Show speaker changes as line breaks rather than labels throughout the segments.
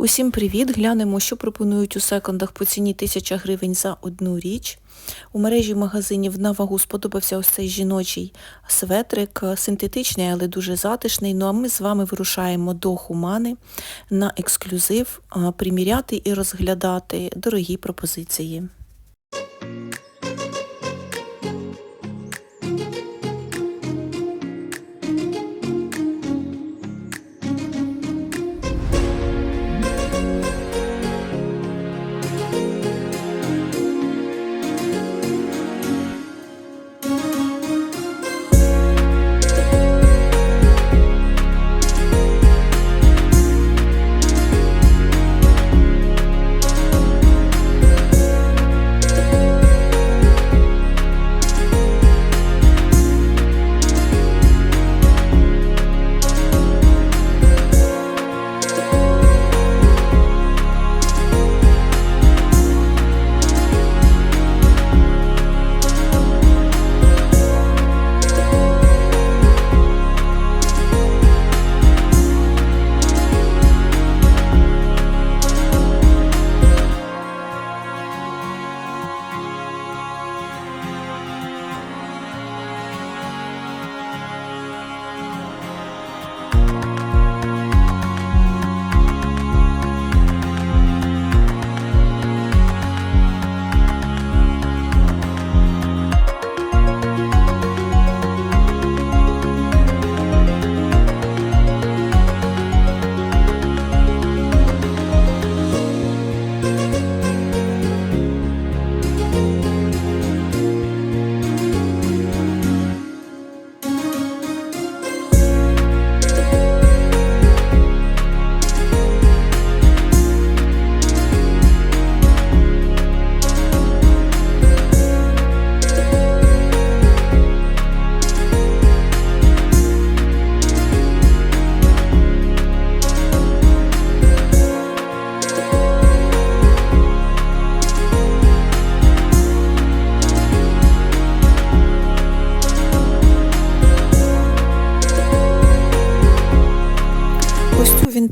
Усім привіт! Глянемо, що пропонують у секондах по ціні 1000 гривень за одну річ. У мережі магазинів на вагу сподобався ось цей жіночий светрик, синтетичний, але дуже затишний. Ну а ми з вами вирушаємо до Хумани на ексклюзив, приміряти і розглядати дорогі пропозиції.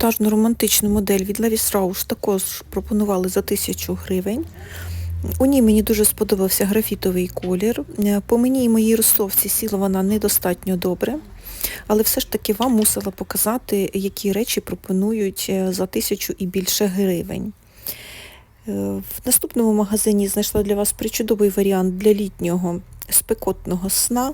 Вінтажну романтичну модель від Levi Strauss також пропонували за 1000 гривень. У ній мені дуже сподобався графітовий колір. Е, По мені і моїй розсовці сіла вона недостатньо добре, але все ж таки вам мусила показати, які речі пропонують е, за тисячу і більше гривень. Е, В наступному магазині знайшла для вас причудовий варіант для літнього спекотного сна.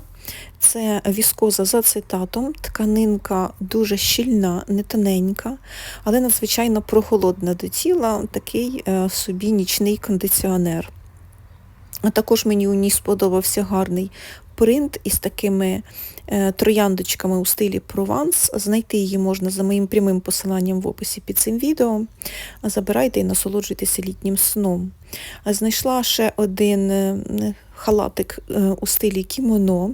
Це віскоза з ацетатом, тканинка дуже щільна, не тоненька, але надзвичайно прохолодна до тіла, такий е, собі нічний кондиціонер. А також мені у ній сподобався гарний принт із такими е, трояндочками у стилі Прованс. Знайти її можна за моїм прямим посиланням в описі під цим відео. Забирайте і насолоджуйтеся літнім сном. Знайшла ще один е, халатик е, у стилі кімоно.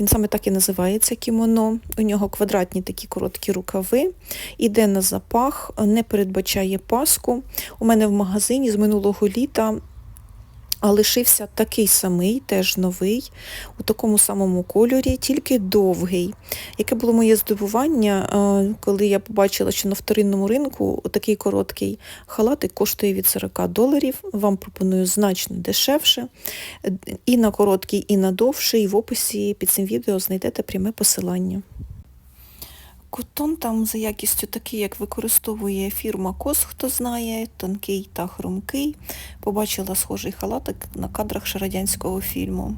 Він саме так і називається кімоно. У нього квадратні такі короткі рукави. Іде на запах, не передбачає паску. У мене в магазині з минулого літа а лишився такий самий, теж новий, у такому самому кольорі, тільки довгий. Яке було моє здивування, е, коли я побачила, що на вторинному ринку такий короткий халатик коштує від 40 доларів. Вам пропоную значно дешевше. І на короткий, і на довший. В описі під цим відео знайдете пряме посилання. Котон там за якістю такий, як використовує фірма Кос, хто знає, тонкий та хрумкий. Побачила схожий халатик на кадрах ще фільму.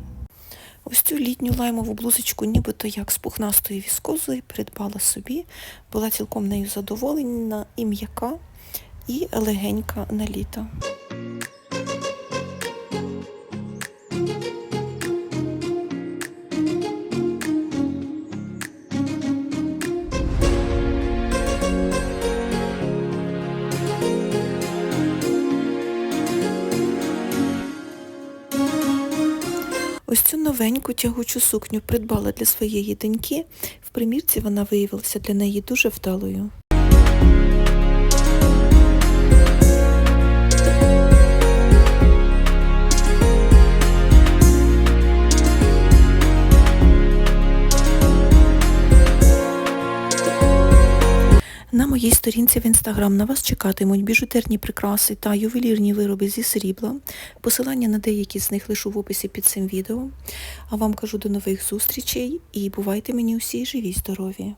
Ось цю літню лаймову блузочку, нібито як з пухнастої віскозою, придбала собі, була цілком нею задоволена і м'яка, і легенька на літо. Цю новеньку тягучу сукню придбала для своєї доньки. В примірці вона виявилася для неї дуже вдалою. На моїй сторінці в інстаграм на вас чекатимуть біжутерні прикраси та ювелірні вироби зі срібла. Посилання на деякі з них лишу в описі під цим відео. А вам кажу до нових зустрічей і бувайте мені усі живі здорові!